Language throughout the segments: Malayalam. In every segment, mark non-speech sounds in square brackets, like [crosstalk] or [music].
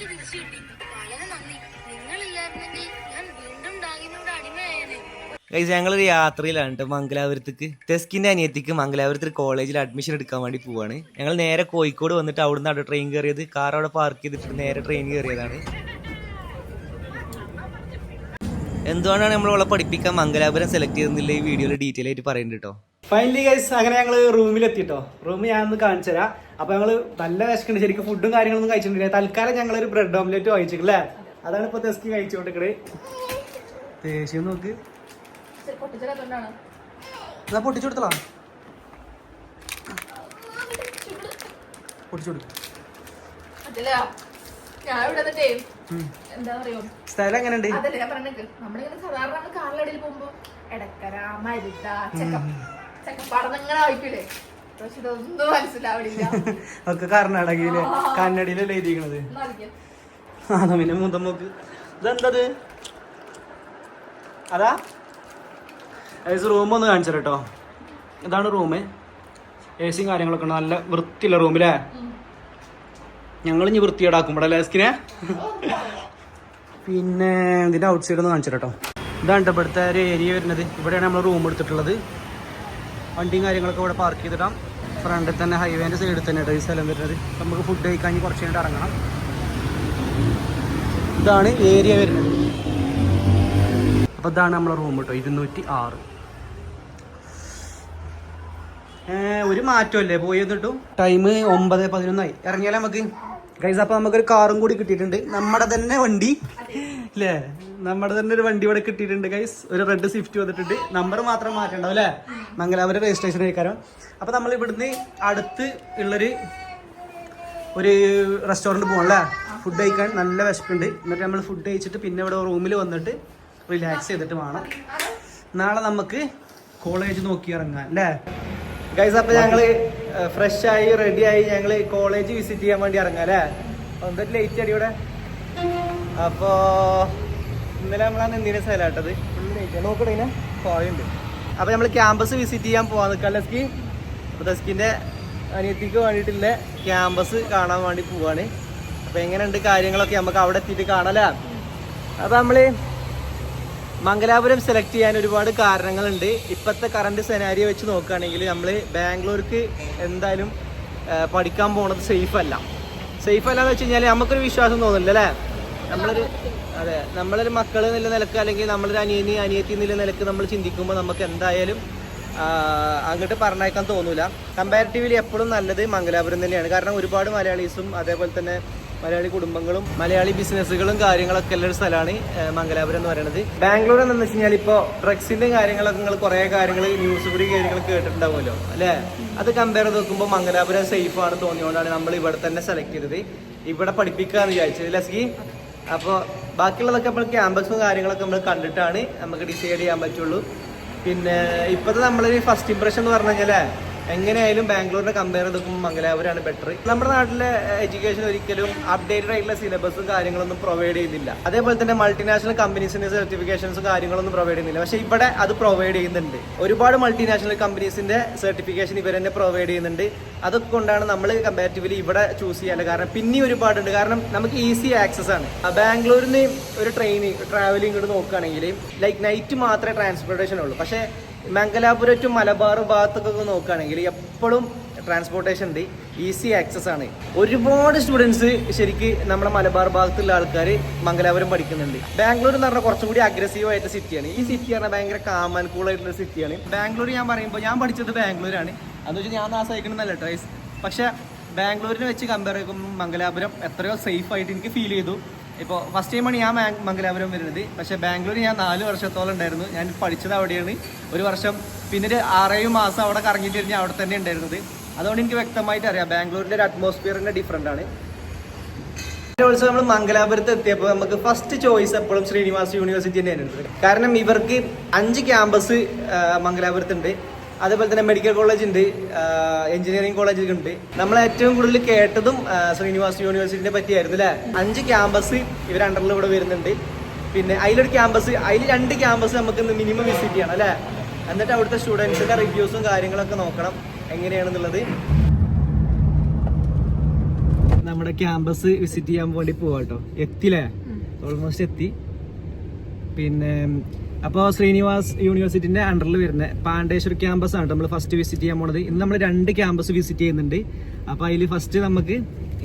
എനിക്ക് തിരിച്ചു കിട്ടി. വളരെ നന്ദി. നിങ്ങളില്ലായിരുന്നെങ്കിൽ ഞാൻ വീണ്ടും ഡാഗിനോട് അടിമയായേനെ. ഗൈസ് ഞങ്ങളൊരു യാത്രയിലാണ് മംഗലാപുരത്തേക്ക്. ടെസ്കിന്റെ അനിയത്തിക്ക് മംഗലാപുരത്ത് കോളേജിൽ അഡ്മിഷൻ എടുക്കാൻ വേണ്ടി പോവാണ്. ഞങ്ങൾ നേരെ കോഴിക്കോട് വന്നിട്ട് അവിടുന്ന് അവിടെ ട്രെയിൻ കയറിയത് കാർ അവിടെ പാർക്ക് ചെയ്തിട്ട് നേരെ ട്രെയിൻ കയറിയതാണ് എന്തുകൊണ്ടാണ് നമ്മൾ അവളെ പഠിപ്പിക്കാൻ മംഗലാപുരം സെലക്ട് ചെയ്തെന്നില്ല ഈ വീഡിയോയിൽ ഡീറ്റെയിൽ ആയിട്ട് പറയുന്നുണ്ട് കേട്ടോ ഫൈനലി ഗൈസ് അങ്ങനെ ഞങ്ങൾ റൂമിലെത്തിട്ടോ റൂം ഞാൻ ഒന്ന് കാണിച്ചു തരാം. അപ്പൊ ഞങ്ങൾ നല്ല വിശക്കുണ്ട് ശരിക്കും ഫുഡും കാര്യങ്ങളൊന്നും കഴിച്ചിട്ടില്ല. തൽക്കാലം ഞങ്ങൾ ഒരു ബ്രെഡ് ഓംലെറ്റ് വായിച്ചിട്ടില്ലേ അതാണ് ഇപ്പൊ തെസ്കി കഴിച്ചുകൊണ്ടിരിക്കണേ ദേഷ്യം നോക്ക്. എന്നാ പൊട്ടിച്ചു കൊടുത്തളാ പൊട്ടിച്ചു കൊടുക്കും. അതല്ല ഞാൻ ഇവിടെ നിന്നിട്ടേ എന്താ പറയോ സ്ഥലം എങ്ങനെയുണ്ട്? അതല്ല ഞാൻ പറഞ്ഞേക്ക് നമ്മളിങ്ങനെ സാധാരണ നമ്മൾ കാറിലടിയിൽ പോകുമ്പോ എടക്കര മരുത ചെക്ക ചെക്കപ്പാടം ഇങ്ങനെ വായിക്കൂലേ പക്ഷെ ഇതൊന്നും മനസ്സിലാവണില്ല. [laughs] ഒക്കെ കർണാടകയിൽ കന്നഡയിലല്ലേ എഴുതിയിരിക്കണത്. അതാ പിന്നെ മുതമ്മക്ക് ഇതെന്തത്? അതാ? റൂം ഒന്ന് കാണിച്ചു കേട്ടോ ഇതാണ് റൂം എ സിയും കാര്യങ്ങളൊക്കെ ഉണ്ട്. നല്ല വൃത്തിയുള്ള റൂമിലേ ഞങ്ങൾ ഇനി വൃത്തിയേടാക്കുമ്പോഴല്ലേ സ്കിനെ പിന്നെ ഇതിന്റെ ഔട്ട് സൈഡ് ഒന്ന് കാണിച്ചു കേട്ടോ. ഇതാണ് ഇവിടുത്തെ ഒരു ഏരിയ വരുന്നത്. ഇവിടെയാണ് നമ്മൾ റൂം എടുത്തിട്ടുള്ളത്. വണ്ടിയും കാര്യങ്ങളൊക്കെ ഇവിടെ പാർക്ക് ചെയ്തിടാം. ഫ്രണ്ടിൽ തന്നെ ഹൈവേന്റെ സൈഡിൽ തന്നെ കേട്ടോ ഈ സ്ഥലം വരുന്നത്. നമുക്ക് ഫുഡ് കഴിക്കാൻ കുറച്ച് കഴിഞ്ഞിട്ട് ഇറങ്ങണം. ഇതാണ് ഏരിയ വരുന്നത്. അപ്പൊ ഇതാണ് നമ്മളെ റൂം കേട്ടോ ഇരുന്നൂറ്റി ആറ് ഒരു മാറ്റമല്ലേ പോയി എന്നിട്ടും ടൈം ഒമ്പത് പതിനൊന്നായി. ഇറങ്ങിയാലേ നമുക്ക്? ഗൈസ് അപ്പൊ നമുക്കൊരു കാറും കൂടി കിട്ടിയിട്ടുണ്ട്. നമ്മുടെ തന്നെ വണ്ടി. അല്ലേ നമ്മുടെ തന്നെ ഒരു വണ്ടി ഇവിടെ കിട്ടിയിട്ടുണ്ട് ഗൈസ് ഒരു റെഡ് സ്വിഫ്റ്റ് വന്നിട്ടുണ്ട്. നമ്പർ മാത്രം മാറ്റണ്ടാവും അല്ലേ മംഗലാപുരം രജിസ്ട്രേഷൻ കഴിക്കാരോ അപ്പൊ നമ്മൾ ഇവിടുന്ന് അടുത്ത് ഉള്ളൊരു ഒരു റെസ്റ്റോറന്റ് പോകണം അല്ലേ ഫുഡ് കഴിക്കാൻ നല്ല വിശക്കുണ്ട് എന്നിട്ട് നമ്മൾ ഫുഡ് കഴിച്ചിട്ട് പിന്നെ ഇവിടെ റൂമിൽ വന്നിട്ട് റിലാക്സ് ചെയ്തിട്ട് വേണം. നാളെ നമുക്ക് കോളേജ് നോക്കി ഇറങ്ങാം അല്ലേ ഗൈസ് അപ്പൊ ഞങ്ങൾ ഫ്രഷ് ആയി റെഡി ആയി ഞങ്ങൾ കോളേജ് വിസിറ്റ് ചെയ്യാൻ വേണ്ടി ഇറങ്ങാം അല്ലേ? എന്തൊരു ലേറ്റ് അടി ഇവിടെ? അപ്പോ ഇന്നലെ നമ്മളാണ് എന്തിനാ സ്ഥലമാട്ടത് ഫുള്ള് ലേറ്റ് നോക്കണേ അപ്പൊ നമ്മൾ ക്യാമ്പസ് വിസിറ്റ് ചെയ്യാൻ പോവാൻ നിൽക്കാം ലസ്കി അപ്പൊ ദസ്കിന്റെ അനിയത്തിക്ക് വേണ്ടിയിട്ടുള്ള ക്യാമ്പസ് കാണാൻ വേണ്ടി പോവാണ്. അപ്പൊ എങ്ങനെയുണ്ട് കാര്യങ്ങളൊക്കെ? നമുക്ക് അവിടെ എത്തിയിട്ട് കാണാലേ അപ്പൊ നമ്മൾ മംഗലാപുരം സെലക്ട് ചെയ്യാൻ ഒരുപാട് കാരണങ്ങളുണ്ട്. ഇപ്പോഴത്തെ കറണ്ട് സെനാരിയോ വെച്ച് നോക്കുകയാണെങ്കിൽ നമ്മൾ ബാംഗ്ലൂർക്ക് എന്തായാലും പഠിക്കാൻ പോണത് സേഫ് അല്ല. സേഫ് അല്ല എന്ന് വെച്ച് കഴിഞ്ഞാൽ നമുക്കൊരു വിശ്വാസം തോന്നുന്നില്ല അല്ലേ? നമ്മളൊരു അതെ നമ്മളൊരു മക്കൾ എന്നുള്ള നിലയ്ക്ക് അല്ലെങ്കിൽ നമ്മളൊരു അനിയനി അനിയത്തി എന്നുള്ള നിലയ്ക്ക് നമ്മൾ ചിന്തിക്കുമ്പോൾ നമുക്ക് എന്തായാലും അങ്ങോട്ട് പറഞ്ഞേക്കാൻ തോന്നൂല. കമ്പാരിറ്റീവ്ലി എപ്പോഴും നല്ലത് മംഗലാപുരം തന്നെയാണ്. കാരണം ഒരുപാട് മലയാളീസും അതേപോലെ തന്നെ മലയാളി കുടുംബങ്ങളും മലയാളി ബിസിനസ്സുകളും കാര്യങ്ങളൊക്കെ ഉള്ള ഒരു സ്ഥലമാണ് മംഗലാപുരം എന്ന് പറയുന്നത്. ബാംഗ്ലൂർ എന്ന് വെച്ച് കഴിഞ്ഞാൽ ഇപ്പോൾ ഡ്രഗ്സിന്റെ കാര്യങ്ങളൊക്കെ നിങ്ങൾ കുറേ കാര്യങ്ങൾ ന്യൂസ് ഫ്രീ കാര്യങ്ങൾ കേട്ടിട്ടുണ്ടാവുമല്ലോ അല്ലേ? അത് കമ്പയർ ചെയ്ത് നോക്കുമ്പോൾ മംഗലാപുരം സേഫ് ആണ് തോന്നിയോണ്ടാണ് നമ്മൾ ഇവിടെ തന്നെ സെലക്ട് ചെയ്തത്. ഇവിടെ പഠിപ്പിക്കാന്ന് വിചാരിച്ചത് ലസ്കി അപ്പോൾ ബാക്കിയുള്ളതൊക്കെ നമ്മൾ ക്യാമ്പസും കാര്യങ്ങളൊക്കെ നമ്മൾ കണ്ടിട്ടാണ് നമുക്ക് ഡിസൈഡ് ചെയ്യാൻ പറ്റുള്ളൂ. പിന്നെ ഇപ്പോഴത്തെ നമ്മളൊരു ഫസ്റ്റ് ഇംപ്രഷൻ എന്ന് പറഞ്ഞു കഴിഞ്ഞാൽ എങ്ങനെയായാലും ബാംഗ്ലൂരിനെ കമ്പയർ ചെയ്ത് നോക്കുമ്പോൾ മംഗലാപുരമാണ് ബെറ്റർ നമ്മുടെ നാട്ടിലെ എഡ്യൂക്കേഷൻ ഒരിക്കലും അപ്ഡേറ്റഡ് ആയിട്ടുള്ള സിലബസും കാര്യങ്ങളൊന്നും പ്രൊവൈഡ് ചെയ്യുന്നില്ല. അതേപോലെ തന്നെ മൾട്ടിനാഷണൽ കമ്പനീസിന്റെ സർട്ടിഫിക്കേഷൻസും കാര്യങ്ങളൊന്നും പ്രൊവൈഡ് ചെയ്യുന്നില്ല. പക്ഷേ ഇവിടെ അത് പ്രൊവൈഡ് ചെയ്യുന്നുണ്ട്. ഒരുപാട് മൾട്ടിനാഷണൽ കമ്പനീസിന്റെ സർട്ടിഫിക്കേഷൻ ഇവർ തന്നെ പ്രൊവൈഡ് ചെയ്യുന്നുണ്ട്. അതൊക്കെ കൊണ്ടാണ് നമ്മൾ കമ്പാരിറ്റീവ്ലി ഇവിടെ ചൂസ് ചെയ്യാൻ കാരണം പിന്നെ ഒരുപാടുണ്ട്. കാരണം നമുക്ക് ഈസി ആക്സസ് ആണ്. ബാംഗ്ലൂരിൽ നിന്ന് ഒരു ട്രെയിൻ ട്രാവലിംഗ് ഇങ്ങോട്ട് നോക്കുകയാണെങ്കിൽ ലൈക്ക് നൈറ്റ് മാത്രമേ ട്രാൻസ്പോർട്ടേഷൻ ഉള്ളൂ. പക്ഷേ മംഗലാപുരം ടു മലബാർ ഭാഗത്തൊക്കെ നോക്കുകയാണെങ്കിൽ എപ്പോഴും ട്രാൻസ്പോർട്ടേഷൻ ഉണ്ട് ഈസി ആക്സസ് ആണ്. ഒരുപാട് സ്റ്റുഡൻസ് ശരിക്ക് നമ്മുടെ മലബാർ ഭാഗത്തുള്ള ആൾക്കാർ മംഗലാപുരം പഠിക്കുന്നുണ്ട്. ബാംഗ്ലൂർ എന്ന് പറഞ്ഞാൽ കുറച്ചും കൂടി അഗ്രസീവ് ആയിട്ട് സിറ്റിയാണ് ഈ സിറ്റി പറഞ്ഞാൽ ഭയങ്കര കാം ആൻഡ് കൂൾ ആയിട്ടുള്ള സിറ്റിയാണ് ബാംഗ്ലൂർ ഞാൻ പറയുമ്പോൾ ഞാൻ പഠിച്ചത് ബാംഗ്ലൂരാണ്. അതെന്ന് വെച്ചാൽ ഞാൻ ആശ്രയിക്കണമെന്നല്ല ട്രൈസ് പക്ഷേ ബാംഗ്ലൂരിനെ വെച്ച് കമ്പയർ ചെയ്യുമ്പോൾ മംഗലാപുരം എത്രയോ സേഫ് ആയിട്ട് എനിക്ക് ഫീൽ ചെയ്തു. ഇപ്പോൾ ഫസ്റ്റ് ടൈമാണ് ഞാൻ മംഗലാപുരം വരുന്നത്. പക്ഷേ ബാംഗ്ലൂർ ഞാൻ നാല് വർഷത്തോളം ഉണ്ടായിരുന്നു. ഞാൻ പഠിച്ചത് അവിടെയാണ്. ഒരു വർഷം പിന്നെ ഒരു ആറേഴ് മാസം അവിടെ കറങ്ങിയിട്ട് ഞാൻ അവിടെ തന്നെ ഉണ്ടായിരുന്നത്. അതുകൊണ്ട് എനിക്ക് വ്യക്തമായിട്ട് അറിയാം ബാംഗ്ലൂരിന്റെ ഒരു അറ്റ്മോസ്ഫിയറിന്റെ ഡിഫറെന്റ് ആണ്. ഓൾസോ നമ്മൾ മംഗലാപുരത്ത് എത്തിയപ്പോൾ നമുക്ക് ഫസ്റ്റ് ചോയ്സ് എപ്പോഴും ശ്രീനിവാസ് യൂണിവേഴ്സിറ്റി തന്നെയാണ് കാരണം ഇവർക്ക് അഞ്ച് ക്യാമ്പസ് മംഗലാപുരത്തുണ്ട്. അതേപോലെ തന്നെ മെഡിക്കൽ കോളേജ് ഉണ്ട് എഞ്ചിനീയറിംഗ് കോളേജ് ഉണ്ട്. നമ്മൾ ഏറ്റവും കൂടുതൽ കേട്ടതും ശ്രീനിവാസ് യൂണിവേഴ്സിറ്റിനെ പറ്റിയായിരുന്നു അല്ലേ അഞ്ച് ക്യാമ്പസ് ഇവർ അണ്ടറിൽ ഇവിടെ വരുന്നുണ്ട്. പിന്നെ അതിലൊരു ക്യാമ്പസ് അതിൽ രണ്ട് ക്യാമ്പസ് നമുക്ക് ഇന്ന് മിനിമം വിസിറ്റ് ചെയ്യണം അല്ലേ എന്നിട്ട് അവിടുത്തെ സ്റ്റുഡൻസിന്റെ റിവ്യൂസും കാര്യങ്ങളൊക്കെ നോക്കണം എങ്ങനെയാണെന്നുള്ളത്. നമ്മുടെ ക്യാമ്പസ് വിസിറ്റ് ചെയ്യാൻ വേണ്ടി പോവാട്ടോ. എത്തില്ലേ ഓൾമോസ്റ്റ് എത്തി. പിന്നെ അപ്പോൾ ശ്രീനിവാസ് യൂണിവേഴ്സിറ്റിന്റെ അണ്ടറിൽ വരുന്ന പാണ്ഡേശ്വർ ക്യാമ്പസ് ആണ് നമ്മൾ ഫസ്റ്റ് വിസിറ്റ് ചെയ്യാൻ പോണത്. ഇന്ന് നമ്മൾ രണ്ട് ക്യാമ്പസ് വിസിറ്റ് ചെയ്യുന്നുണ്ട്. അപ്പോൾ അതിൽ ഫസ്റ്റ് നമുക്ക്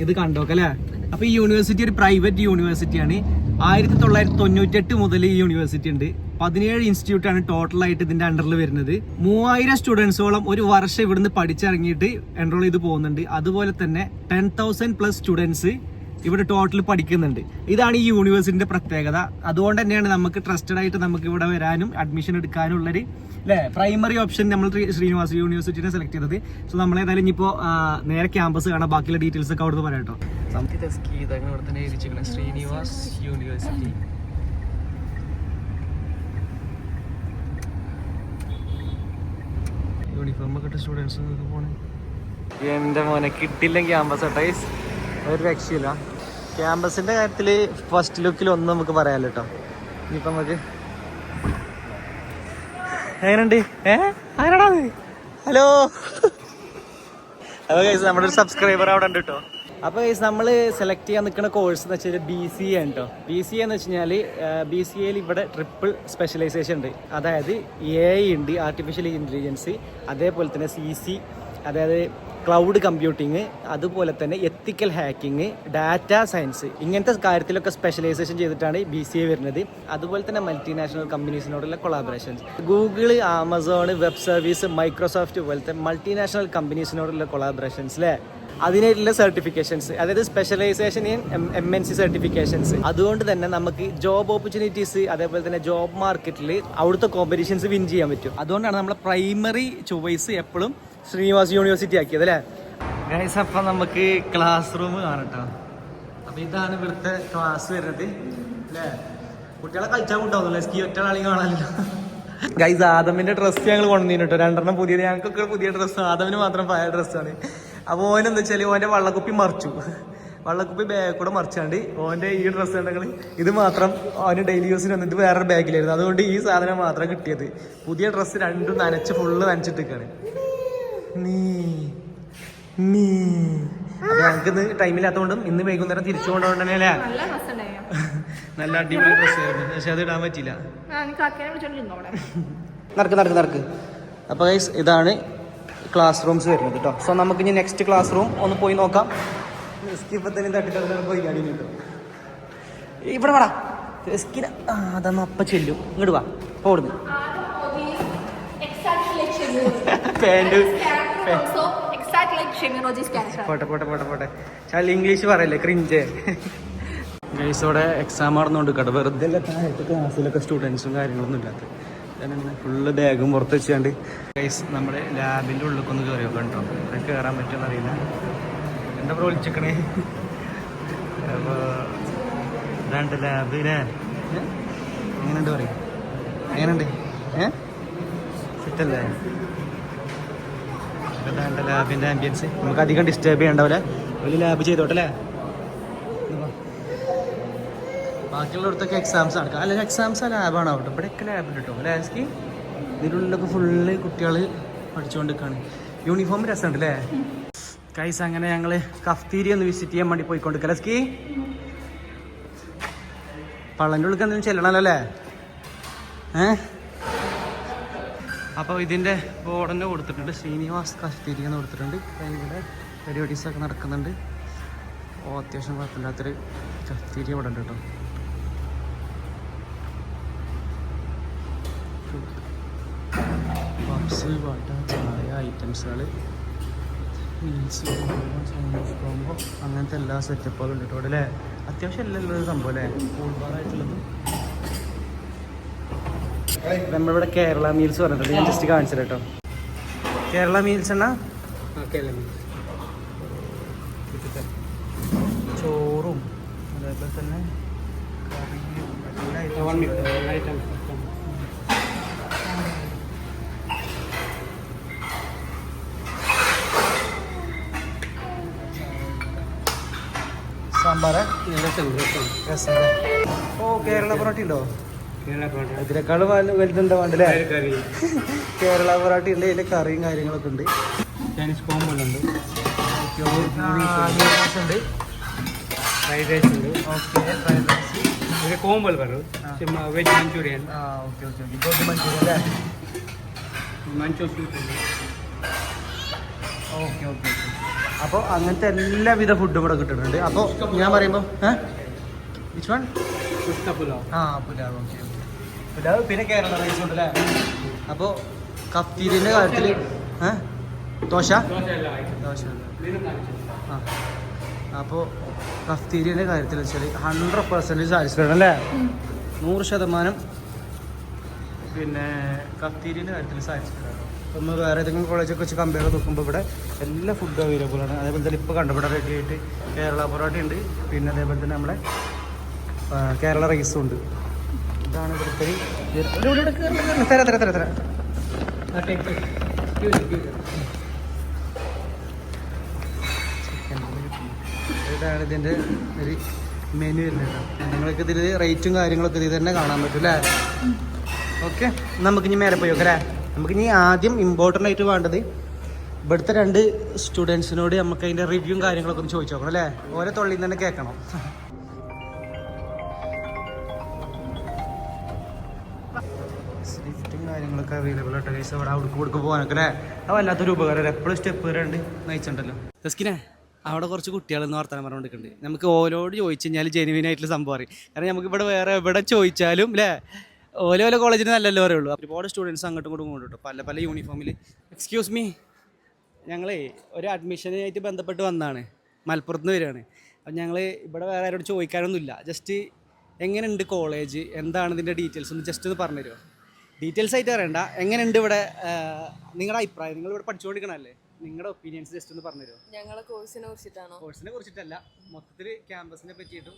ഇത് കണ്ടോക്കാം അല്ലേ? അപ്പോൾ ഈ യൂണിവേഴ്സിറ്റി ഒരു പ്രൈവറ്റ് യൂണിവേഴ്സിറ്റിയാണ് ആയിരത്തി തൊള്ളായിരത്തി തൊണ്ണൂറ്റെട്ട് മുതൽ ഈ യൂണിവേഴ്സിറ്റി ഉണ്ട്. പതിനേഴ് ഇൻസ്റ്റിറ്റ്യൂട്ടാണ് ടോട്ടലായിട്ട് ഇതിന്റെ അണ്ടറിൽ വരുന്നത്. മൂവായിരം സ്റ്റുഡൻസോളം ഒരു വർഷം ഇവിടുന്ന് പഠിച്ചിറങ്ങിയിട്ട് എൻറോൾ ചെയ്ത് പോകുന്നുണ്ട്. അതുപോലെ തന്നെ ടെൻ തൗസൻഡ് പ്ലസ് സ്റ്റുഡൻസ് ഇവിടെ ടോട്ടൽ പഠിക്കുന്നുണ്ട്. ഇതാണ് ഈ യൂണിവേഴ്സിറ്റിന്റെ പ്രത്യേകത. അതുകൊണ്ട് തന്നെയാണ് നമുക്ക് ട്രസ്റ്റഡ് ആയിട്ട് നമുക്ക് ഇവിടെ വരാനും അഡ്മിഷൻ എടുക്കാനും ഉള്ളൊരു അല്ലേ പ്രൈമറി ഓപ്ഷൻ നമ്മൾ ശ്രീനിവാസ് യൂണിവേഴ്സിറ്റിനെ സെലക്ട് ചെയ്തത്. സോ നമ്മൾ ഏതായാലും ഇനിയിപ്പോൾ നേരെ ക്യാമ്പസ് കാണാം. ബാക്കിയുള്ള ഡീറ്റെയിൽസ് ഒക്കെ അവിടുന്ന് പറയാം കേട്ടോ. ശ്രീനിവാസ് യൂണിവേഴ്സിറ്റി യൂണിഫോം ഒക്കെ ഇട്ട സ്റ്റുഡൻസ് പോണേ. എന്റെ മോനെ കിട്ടില്ല ക്യാമ്പസ് ടൈസ് ഒരു രക്ഷയില്ല. ക്യാമ്പസിന്റെ കാര്യത്തിൽ ഫസ്റ്റ് ലുക്കിൽ ഒന്നും നമുക്ക് പറയാലോ കേട്ടോ ഇനിയിപ്പോ നമുക്ക് എങ്ങനെയുണ്ട്? ഏ? അങ്ങനെടാ. ഹലോ. അപ്പൊ ഗൈസ് നമ്മുടെ ഒരു സബ്സ്ക്രൈബർ അവിടെ ഉണ്ട് കേട്ടോ അപ്പോൾ ഗൈസ് നമ്മൾ സെലക്ട് ചെയ്യാൻ നിൽക്കുന്ന കോഴ്സ് എന്ന് വെച്ചാൽ ബി സി എ കേട്ടോ ബി സി എന്ന് വെച്ച് കഴിഞ്ഞാൽ ബി സി എയിൽ ഇവിടെ ട്രിപ്പിൾ സ്പെഷ്യലൈസേഷൻ ഉണ്ട്. അതായത് എ ഉണ്ട് ആർട്ടിഫിഷ്യൽ ഇന്റലിജൻസ് അതേപോലെ തന്നെ സി സി അതായത് ക്ലൗഡ് കമ്പ്യൂട്ടിങ് അതുപോലെ തന്നെ എത്തിക്കൽ ഹാക്കിങ് ഡാറ്റ സയൻസ് ഇങ്ങനത്തെ കാര്യത്തിലൊക്കെ സ്പെഷ്യലൈസേഷൻ ചെയ്തിട്ടാണ് ബി സി എ വരുന്നത്. അതുപോലെ തന്നെ multinational കമ്പനീസിനോടുള്ള collaborations Google Amazon web service Microsoft പോലത്തെ മൾട്ടിനാഷണൽ കമ്പനീസിനോടുള്ള കൊളാബറേഷൻസ് അല്ലേ അതിനായിട്ടുള്ള സർട്ടിഫിക്കേഷൻസ് അതായത് specialisation in M N C certifications അതുകൊണ്ട് തന്നെ നമുക്ക് ജോബ് ഓപ്പർച്യൂണിറ്റീസ് അതേപോലെ തന്നെ ജോബ് മാർക്കറ്റിൽ അവിടുത്തെ കോമ്പറ്റീഷൻസ് വിൻ ചെയ്യാൻ പറ്റും. അതുകൊണ്ടാണ് നമ്മളെ പ്രൈമറി ചോയ്സ് എപ്പോഴും ശ്രീനിവാസ് യൂണിവേഴ്സിറ്റി ആക്കിയത് അല്ലേ? ഗൈസ് അപ്പം നമുക്ക് ക്ലാസ് റൂം കാണട്ടോ അപ്പം ഇതാണ് ഇവിടുത്തെ ക്ലാസ് വരുന്നത് അല്ലേ? കുട്ടികളെ കളിച്ചാൽ കൂട്ടാവുന്നല്ലേ സ്കീ ഒറ്റ കളി കാണാനല്ലോ. ഗൈസ് ആദമിന്റെ ഡ്രസ്സ് ഞങ്ങൾ കൊണ്ടുവന്നിട്ടോ രണ്ടെണ്ണം പുതിയത്. ഞങ്ങൾക്കൊക്കെ പുതിയ ഡ്രസ്സ് ആദമിന് മാത്രം പഴയ ഡ്രസ്സാണ് അപ്പോൾ ഓനെന്താ വെച്ചാൽ ഓന്റെ വള്ളക്കുപ്പി മറിച്ചു. വള്ളക്കുപ്പി ബാഗ് കൂടെ മറിച്ചാണ്ട് ഓന്റെ ഈ ഡ്രസ്സ് ഉണ്ടെങ്കിൽ ഇത് മാത്രം അവന് ഡെയിലി യൂസിന് വന്നിട്ട് വേറൊരു ബാഗിലായിരുന്നു അതുകൊണ്ട് ഈ സാധനം മാത്രം കിട്ടിയത്. പുതിയ ഡ്രസ്സ് രണ്ടും നനച്ച് ഫുള്ള് നനച്ചിട്ടിരിക്കുകയാണ് നീ നീ. ഞങ്ങൾക്ക് ഇന്ന് ടൈമില്ലാത്തതുകൊണ്ടും ഇന്ന് വൈകുന്നേരം തിരിച്ചു കൊണ്ടുപോകണ്ടല്ലേ നല്ല ഡ്രസ് നല്ല അടിപൊളി ഡ്രസ് ആയിരുന്നു. പക്ഷെ അത് ഇടാൻ പറ്റില്ല നടക്ക് നടക്ക് നടക്ക്. അപ്പോൾ ഗൈസ് ഇതാണ് ക്ലാസ് റൂംസ് വരുന്നത് കേട്ടോ സോ നമുക്ക് ഇനി നെക്സ്റ്റ് ക്ലാസ് റൂം ഒന്ന് പോയി നോക്കാം. ഇപ്പം തന്നെ തട്ടിട്ട് പോയി കാര്യം കേട്ടോ ഇവിടെ വേടാ. സ്കിന ആ അതൊന്നും അപ്പം ചെല്ലും. ഇങ്ങോട്ട് വാ. പോടുന്നു. പാന്റ് [laughs] പോട്ടെ പോട്ടെ പോട്ടെ പോട്ടെ. ചാൽ ഇംഗ്ലീഷ് പറയല്ലേ? ക്രിഞ്ച് ഗൈസ് ഇവിടെ എക്സാം നടന്നുകൊണ്ട് കേട്ടോ. വെറുതെ അല്ല താഴത്തെ ക്ലാസ്സിലൊക്കെ സ്റ്റുഡൻസും കാര്യങ്ങളൊന്നും ഇല്ലാത്ത. ഞാനങ്ങനെ ഫുള്ള് ബാഗും പുറത്ത് വെച്ചാണ്ട്. ഗൈസ് നമ്മുടെ ലാബിന്റെ ഉള്ളിൽ ഒന്ന് കയറി കണ്ടോ? അത് കയറാൻ പറ്റുമെന്ന് അറിയില്ല. എന്താ പറയുക വിളിച്ചേക്കണേ? അപ്പോൾ ഇതാണ്ട് ലാബിനെ അല്ലേ? എങ്ങനെയുണ്ട് പറയും? എങ്ങനെയുണ്ട്? ഏ? സെറ്റല്ലേ ഇതാണ്ട് ലാബിന്റെ ആംബിയൻസ് നമുക്ക് അധികം ഡിസ്റ്റർബ് ചെയ്യണ്ടാവില്ല. ഒരു ലാബ് ചെയ്തോട്ടെ അല്ലേ? ബാക്കിയുള്ളടത്തൊക്കെ എക്സാംസ് നടക്കാം അല്ലെങ്കിൽ എക്സാംസ് ലാബാണ് അവിടെ. ഇവിടെയൊക്കെ ലാബിൽ കിട്ടും ലാസ്കി ഇതിനുള്ളിലൊക്കെ ഫുള്ള് കുട്ടികൾ പഠിച്ചുകൊണ്ടിരിക്കുകയാണ് യൂണിഫോം രസമുണ്ട് അല്ലേ കൈസ് അങ്ങനെ ഞങ്ങൾ കഫ്തീരി ഒന്ന് വിസിറ്റ് ചെയ്യാൻ വേണ്ടി പോയിക്കൊണ്ട് ലസ്കി പള്ളന്റെ ഉള്ളിൽ എന്തെങ്കിലും ചെല്ലണമല്ലോ അല്ലേ? ഏ? അപ്പോൾ ഇതിന്റെ ബോർഡന് കൊടുത്തിട്ടുണ്ട്. ശ്രീനിവാസ് കഫ്തീരി എന്ന് കൊടുത്തിട്ടുണ്ട്. ഇവിടെ പരിപാടീസൊക്കെ നടക്കുന്നുണ്ട്. ഓ അത്യാവശ്യം കുഴപ്പമില്ലാത്തൊരു കഫ്തീരി ഇവിടെ ഉണ്ട് കേട്ടോ. പപ്സ് വട ചായ ഐറ്റംസുകൾ അങ്ങനത്തെ എല്ലാ സെറ്റപ്പുകളും ഉണ്ട് കേട്ടോ അല്ലേ? അത്യാവശ്യം എല്ലാം ഉള്ളത് സംഭവം അല്ലേ? ബാർ ബാറായിട്ടുള്ളത് നമ്മളിവിടെ കേരള മീൽസ് പറഞ്ഞിട്ടുണ്ട്. ഞാൻ ജസ്റ്റ് കാണിച്ചു കേട്ടോ. കേരള മീൽസ് എന്നാ? ചോറും അതേപോലെ തന്നെ സാമ്പാറ്? രസം. ഓ കേരള പൊറോട്ട ഉണ്ടോ? ഇതിനേക്കാൾ വലുതുണ്ട് വേണ്ടല്ലേ കേരള പൊറാട്ട ഉണ്ട് അതിന്റെ കറിയും കാര്യങ്ങളൊക്കെ ഉണ്ട്. ചൈനീസ് കോമ്പോ ഉണ്ട്. ഫ്രൈഡ് റൈസ് ഉണ്ട്. Okay fried veg manchurian okay ഉണ്ട്. അപ്പോൾ അങ്ങനത്തെ എല്ലാവിധ ഫുഡും ഇവിടെ കിട്ടുന്നുണ്ട്. അപ്പോൾ ഞാൻ പറയുമ്പോ ഏഹ് വിച്ച് വൺ പുലാവ് ആ പുലാവ് ഓക്കെ പിന്നെ കഫ്തീരിന്റെ പിന്നെ കേരള ഉണ്ട് കാര്യത്തിൽ ദോശ? ദോശ. ആ. അപ്പോൾ കാര്യത്തിൽ വെച്ചാൽ ഹൺഡ്രഡ് പെർസെന്റേജ് സാറ്റിസ്ഫൈഡ് അല്ലേ? നൂറ് ശതമാനം പിന്നെ കഫ്തീരിന്റെ കാര്യത്തിൽ സാറ്റിസ്ഫൈഡ് ആണ് നമ്മൾ വേറെ ഏതെങ്കിലും കോളേജൊക്കെ വെച്ച് കമ്പയർ നോക്കുമ്പോൾ ഇവിടെ എല്ലാ ഫുഡും അവൈലബിൾ ആണ്. അതേപോലെ തന്നെ ഇപ്പോൾ കണ്ടപ്പെടാൻ വേണ്ടിയിട്ട് ആയിട്ട് കേരള പൊറോട്ട ഉണ്ട്. പിന്നെ അതേപോലെ തന്നെ നമ്മുടെ കേരള റൈസും ഉണ്ട്. ഇതാണ് ഇവിടുത്തെ തരാം തരാം തരാം തരാം. ഇതാണ് ഇതിന്റെ ഒരു മെനു വരുന്നത് നിങ്ങൾക്ക് ഇതിൽ റേറ്റും കാര്യങ്ങളൊക്കെ ഇതിൽ തന്നെ കാണാൻ പറ്റും അല്ലേ? ഓക്കെ നമുക്ക് ഇനി മേലെ പോയി അല്ലേ? നമുക്ക് ഇനി ആദ്യം ഇമ്പോർട്ടന്റ് ആയിട്ട് വേണ്ടത് ഇവിടുത്തെ രണ്ട് സ്റ്റുഡൻസിനോട് നമുക്ക് അതിന്റെ റിവ്യൂവും കാര്യങ്ങളൊക്കെ ഒന്ന് ചോദിച്ചു നോക്കണം അല്ലേ? ഓരോ തൊള്ളിയിൽ നിന്ന് തന്നെ കേൾക്കണം. കാര്യങ്ങളൊക്കെ അവൈലബിൾ ആയിട്ട് ഗൈസ് അവിടെ അവിടെ ഇവിടേക്ക് പോകാനൊക്കെ അല്ലേ? അത് വല്ലാത്തൊരു ഉപകാരം എപ്പോഴും സ്റ്റെപ്പ് വരാണ്ട് നയിച്ചിട്ടുണ്ടല്ലോ ജസ്കിനെ അവിടെ കുറച്ച് കുട്ടികളെന്ന് വർത്തമാനം പറഞ്ഞുകൊണ്ടിരിക്കുന്നുണ്ട് നമുക്ക് ഓരോട് ചോദിച്ചു കഴിഞ്ഞാൽ ജെനുവിൻ ആയിട്ടുള്ള സംഭവം അറിയും. കാരണം നമുക്ക് ഇവിടെ വേറെ എവിടെ ചോദിച്ചാലും അല്ലേ? ഓരോ ഓരോ കോളേജിന് നല്ലല്ലോ പറയുള്ളൂ. ഒരുപാട് സ്റ്റുഡൻസ് അങ്ങോട്ടും ഇങ്ങോട്ടും കൊണ്ടുട്ടോ പല പല യൂണിഫോമിൽ എക്സ്ക്യൂസ് മീ ഞങ്ങളേ ഒരു അഡ്മിഷനായിട്ട് ബന്ധപ്പെട്ട് വന്നതാണ് മലപ്പുറത്ത് നിന്ന് വരികയാണ്. അപ്പം ഞങ്ങൾ ഇവിടെ വേറെ ആരോട് ചോദിക്കാനൊന്നുമില്ല. ജസ്റ്റ് എങ്ങനെയുണ്ട് കോളേജ് എന്താണ് ഇതിന്റെ ഡീറ്റെയിൽസ് ഒന്ന് ജസ്റ്റ് ഒന്ന് പറഞ്ഞു തരുമോ ഡീറ്റെയിൽസ് ആയിട്ട് അറിയണ്ട. എങ്ങനെയുണ്ട് ഇവിടെ നിങ്ങളുടെ അഭിപ്രായം? നിങ്ങൾ ഇവിടെ പഠിച്ചുകൊണ്ടിരിക്കണല്ലേ നിങ്ങളുടെ ഒപ്പീനിയൻസ് ജസ്റ്റ് ഒന്ന് പറഞ്ഞു തരുമോ ഞങ്ങളെ കോഴ്സിനെ കുറിച്ചിട്ടാണോ? കോഴ്സിനെ കുറിച്ചിട്ടല്ല. മൊത്തത്തിൽ ക്യാമ്പസിനെ പറ്റിയിട്ടും